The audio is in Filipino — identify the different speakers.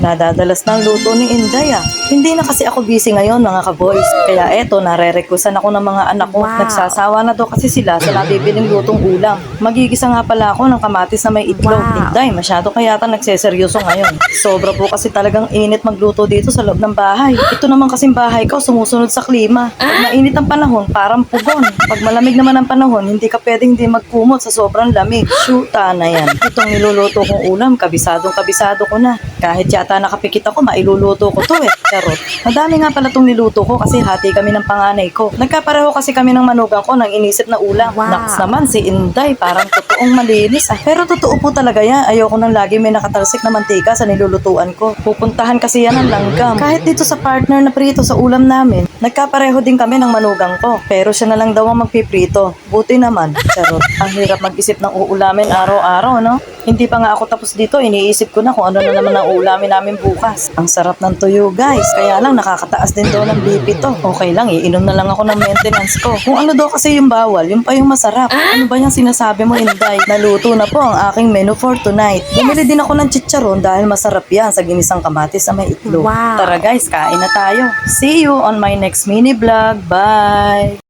Speaker 1: Nadadalas ng luto ni Inday ah. Hindi na kasi ako busy ngayon mga ka-boys. Kaya eto, nare-requestan ako ng mga anak ko.
Speaker 2: Wow.
Speaker 1: Nagsasawa na daw kasi sila sa nabibiling lutong ulam. Magigisa nga pala ako ng kamatis na may itlog.
Speaker 2: Wow.
Speaker 1: Inday, masyado kaya yata nagseseryoso ngayon. Sobra po kasi talagang init magluto dito sa loob ng bahay. Ito naman kasing bahay ko sumusunod sa klima. Pag mainit ang panahon, parang pugon. Pag malamig naman ang panahon, hindi ka pwedeng hindi magkumot sa sobrang lamig. Shoota na yan. Itong niluluto kong ulam, kabisadong kabisado ko na. Kahit yata nakapikit ako, mailuluto ko to eh. Charot. Madami nga pala itong niluto ko kasi hati kami ng panganay ko. Nagkapareho kasi kami ng manugang ko ng inisip na ulam.
Speaker 2: Wow.
Speaker 1: Naks naman, si Inday, parang totoong malinis ah. Pero totoo po talaga yan. Ayoko nang lagi may nakatalsik na mantika sa nilulutuan ko. Pupuntahan kasi yan ng langgam. Kahit dito sa partner na prito sa ulam namin, nagkapareho din kami ng manugang ko. Pero siya na lang daw ang magpiprito. Buti naman. Charot. Ang hirap mag-isip ng uulamin araw-araw, no? Hindi pa nga ako tapos dito, iniisip ko na kung ano na naman ang uulamin namin bukas. Ang sarap ng tuyo, guys. Kaya lang, nakakataas din daw ng BP to. Okay lang, iinom na lang ako ng maintenance ko. Kung ano daw kasi yung bawal, yung pa yung masarap. Ano ba yung sinasabi mo, Inday? Naluto na po ang aking menu for tonight. Bumili din ako ng chicharon dahil masarap yan sa ginisang kamatis na may itlog.
Speaker 2: Wow.
Speaker 1: Tara guys, kain na tayo. See you on my next mini vlog. Bye!